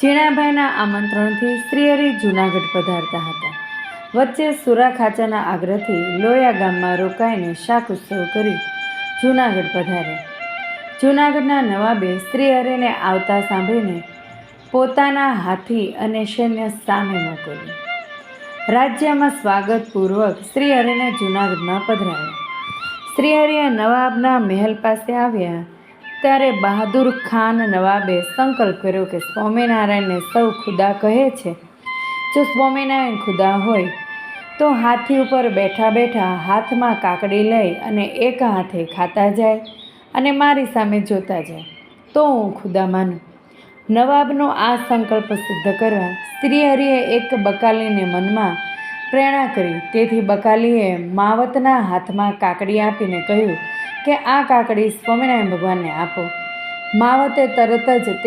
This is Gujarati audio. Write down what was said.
ઝીણાભાઈના આમંત્રણથી શ્રીહરિ જૂનાગઢ પધારતા હતા. વચ્ચે સુરા ખાચાના આગ્રહથી લોયા ગામમાં રોકાઈને શાક ઉત્સવ કરી જૂનાગઢ પધાર્યા. જૂનાગઢના નવાબે શ્રીહરિને આવતા સાંભળીને પોતાના હાથી અને સૈન્ય સામે મોકલ્યું. રાજ્યમાં સ્વાગતપૂર્વક શ્રીહરિને જૂનાગઢમાં પધરાવ્યા. શ્રીહરિએ નવાબના મહેલ પાસે આવ્યા ત્યારે બહાદુર ખાન નવાબે સંકલ્પ કર્યો કે સ્વામિનારાયણને સૌ ખુદા કહે છે. જો સ્વામિનારાયણ ખુદા હોય, તો હાથી ઉપર બેઠા બેઠા હાથમાં કાકડી લઈ અને એક હાથે ખાતા જાય અને મારી સામે જોતા જાય. તો હું ખુદા માનું. નવાબનો આ સંકલ્પ સિદ્ધ કરવા શ્રીહરિએ એક બકાલીને મનમાં પ્રેરણા કરી. તેથી બકાલીએ માવતના હાથમાં કાકડી આપીને કહ્યું કે, આ કાકડી સ્વામિનારાયણ ભગવાનને આપો. માવતે તરત જ તે